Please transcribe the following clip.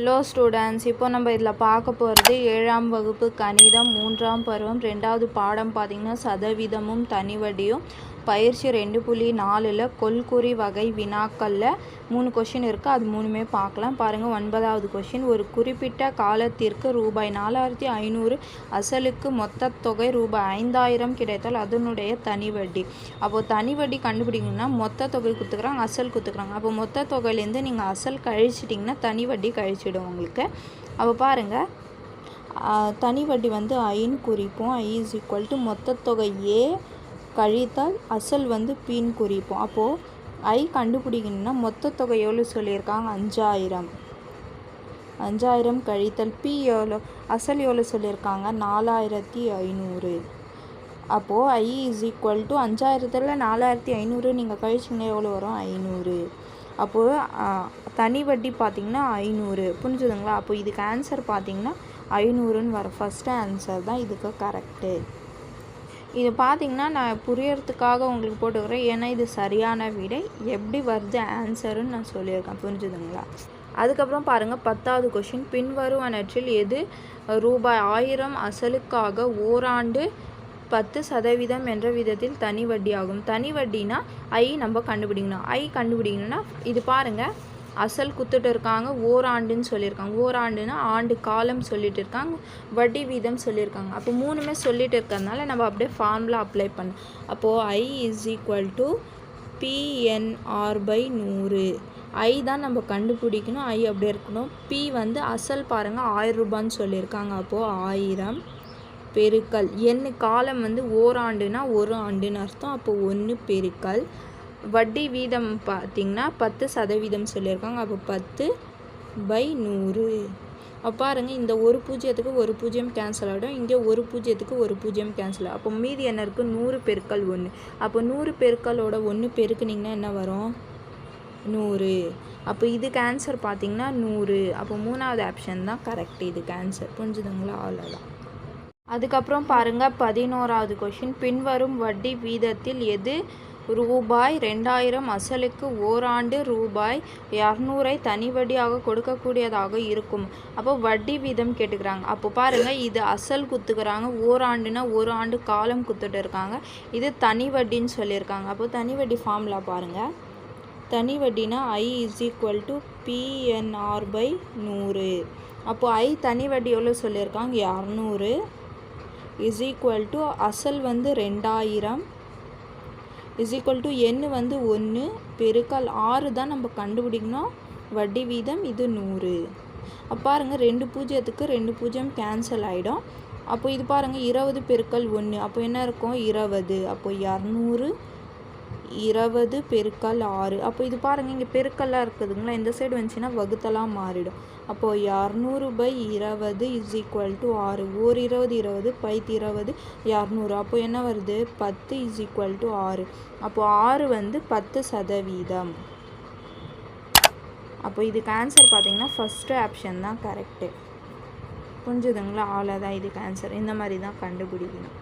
Hello students இப்போ நம்ம இதில் பார்க்க போகிறது ஏழாம் வகுப்பு கணிதம் மூன்றாம் பருவம் ரெண்டாவது பாடம் பார்த்திங்கன்னா சதவீதமும் தனிவடியும். பயிற்சி ரெண்டு புள்ளி நாலில் கொல்குறி வகை வினாக்களில் மூணு கொஷின் இருக்குது அது மூணுமே பார்க்கலாம். பாருங்கள் ஒன்பதாவது கொஷின் ஒரு குறிப்பிட்ட காலத்திற்கு ரூபாய் நாலாயிரத்தி ஐநூறு அசலுக்கு மொத்த தொகை ரூபாய் ஐந்தாயிரம் கிடைத்தால் அதனுடைய தனி வட்டி. அப்போது தனி வட்டி கண்டுபிடிக்கணும்னா மொத்த தொகை கொடுத்துக்குறாங்க அசல் கொடுத்துக்குறாங்க. அப்போ மொத்த தொகையிலேருந்து நீங்கள் அசல் கழிச்சிட்டிங்கன்னா தனி வட்டி கழிச்சிடும் உங்களுக்கு. அப்போ பாருங்கள் தனி வட்டி வந்து ஐன்னு குறிப்போம். ஐ இஸ் ஈக்குவல் டு மொத்த தொகை ஏ கழித்தால் அசல் வந்து பின் குறிப்போம். அப்போது ஐ கண்டுபிடிக்கணும்னா மொத்த தொகை எவ்வளோ சொல்லியிருக்காங்க? அஞ்சாயிரம். அஞ்சாயிரம் கழித்தல் பி எவ்வளோ அசல் எவ்வளோ சொல்லியிருக்காங்க? நாலாயிரத்தி ஐநூறு. அப்போது ஐ இஸ் ஈக்குவல் டு அஞ்சாயிரத்தில் நாலாயிரத்தி ஐநூறு நீங்கள் கழிச்சிங்கன்னா எவ்வளோ வரும்? ஐநூறு. அப்போது தனி வட்டி பார்த்திங்கன்னா ஐநூறு. புரிஞ்சுதுங்களா? அப்போ இதுக்கு ஆன்சர் பார்த்திங்கன்னா ஐநூறுன்னு வரும். ஃபஸ்ட்டு ஆன்சர் தான் இதுக்கு கரெக்டு இது பார்த்திங்கன்னா நான் புரியறதுக்காக உங்களுக்கு போட்டுக்கிறேன். ஏன்னா இது சரியான விடை. எப்படி வருது ஆன்சருன்னு நான் சொல்லியிருக்கேன். புரிஞ்சுதுங்களா? அதுக்கப்புறம் பாருங்கள் பத்தாவது கொஷின் பின்வருவனற்றில் எது ரூபாய் ஆயிரம் அசலுக்காக ஓராண்டு பத்து சதவீதம் என்ற விதத்தில் தனி வட்டி ஆகும் தனி வட்டினா ஐ நம்ம கண்டுபிடிக்கணும். ஐ கண்டுபிடிக்கணும்னா இது பாருங்கள் அசல் குத்துட்டு இருக்காங்க ஓராண்டுன்னு சொல்லியிருக்காங்க. ஓராண்டுன்னா ஆண்டு காலம் சொல்லிட்டு இருக்காங்க வட்டி வீதம் சொல்லியிருக்காங்க. அப்போ மூணுமே சொல்லிட்டு இருக்கிறதுனால நம்ம அப்படியே ஃபார்முலா அப்ளை பண்ணோம் அப்போது I is equal to PNR by நூறு. ஐ தான் நம்ம கண்டுபிடிக்கணும். ஐ அப்படியே இருக்கணும். பி வந்து அசல் பாருங்கள் ஆயிரம் ரூபான்னு சொல்லியிருக்காங்க. அப்போது ஆயிரம் பெருக்கல். என் காலம் வந்து ஓராண்டுனா ஒரு ஆண்டுன்னு அர்த்தம். அப்போ ஒன்று பெருக்கல். வட்டி வீதம் பார்த்திங்கன்னா பத்து சதவீதம் சொல்லியிருக்காங்க. அப்போ பத்து பை நூறு. அப்போ பாருங்கள் இந்த ஒரு பூஜ்ஜியத்துக்கு ஒரு பூஜ்ஜியம் கேன்சல் ஆகிடும். இங்கே ஒரு பூஜ்ஜியத்துக்கு ஒரு பூஜ்ஜியம் கேன்சல் ஆகும் அப்போ மீதி என்ன இருக்குது நூறு பெருக்கள் ஒன்று. அப்போ நூறு பெருக்களோட ஒன்று பெருக்குனிங்கன்னா என்ன வரும்? நூறு. அப்போ இதுக்கு ஆன்சர் பார்த்திங்கன்னா நூறு. அப்போ மூணாவது ஆப்ஷன் தான் கரெக்ட் இதுக்கு ஆன்சர் புரிஞ்சுதுங்களா? அவ்வளோதான் அதுக்கப்புறம் பாருங்கள் பதினோராவது கொஷின் பின்வரும் வட்டி வீதத்தில் எது? ரூபாய் ரெண்டாயிரம் அசலுக்கு ஓராண்டு ரூபாய் இரநூறை தனி வட்டியாக கொடுக்கக்கூடியதாக இருக்கும். அப்போ வட்டி வீதம் கேட்டுக்கிறாங்க. அப்போ பாருங்கள் இது அசல் குத்துக்கிறாங்க ஓராண்டுனா ஒரு ஆண்டு காலம் குத்துட்டு இருக்காங்க. இது தனி வட்டின்னு சொல்லியிருக்காங்க. அப்போ தனி வட்டி ஃபார்முலா பாருங்கள் தனி வட்டினா I is equal to PNR by நூறு. அப்போது ஐ தனி வட்டி எவ்வளோ சொல்லியிருக்காங்க? இரநூறு. இஸ் ஈக்குவல் டு அசல் வந்து ரெண்டாயிரம். இஸ் ஈக்குவல் டு எண் வந்து ஒன்று பெருக்கல் ஆறு தான் நம்ம கண்டுபிடிக்கணும். வட்டி வீதம் இது நூறு. பாருங்கள் ரெண்டு பூஜ்ஜியத்துக்கு ரெண்டு பூஜ்ஜியம் கேன்சல் ஆகிடும் அப்போ இது பாருங்கள் இருபது பெருக்கல் ஒன்று அப்போ என்ன இருக்கும்? இருபது. அப்போ இரநூறு. இருபது பெருக்கல் ஆறு. அப்போ இது பாருங்கள் இங்கே பெருக்கல்லாம் இருக்குதுங்களா? இந்த சைடு வந்துச்சுன்னா வகுத்தலாம் மாறிடும். அப்போது இரநூறு பை இருபது இஸ் ஈக்குவல் டு ஆறு. ஓர் இருபது இருபது பைத்து இருபது இரநூறு. அப்போ என்ன வருது? பத்து இஸ் ஈக்குவல் டு ஆறு. அப்போது ஆறு வந்து பத்து சதவீதம். அப்போ இதுக்கு ஆன்சர் பார்த்தீங்கன்னா ஃபஸ்ட்டு ஆப்ஷன் தான் கரெக்டு புரிஞ்சுதுங்களா? அவ்வளோதான் இதுக்கு ஆன்சர் இந்த மாதிரி தான் கண்டுபிடிக்கணும்.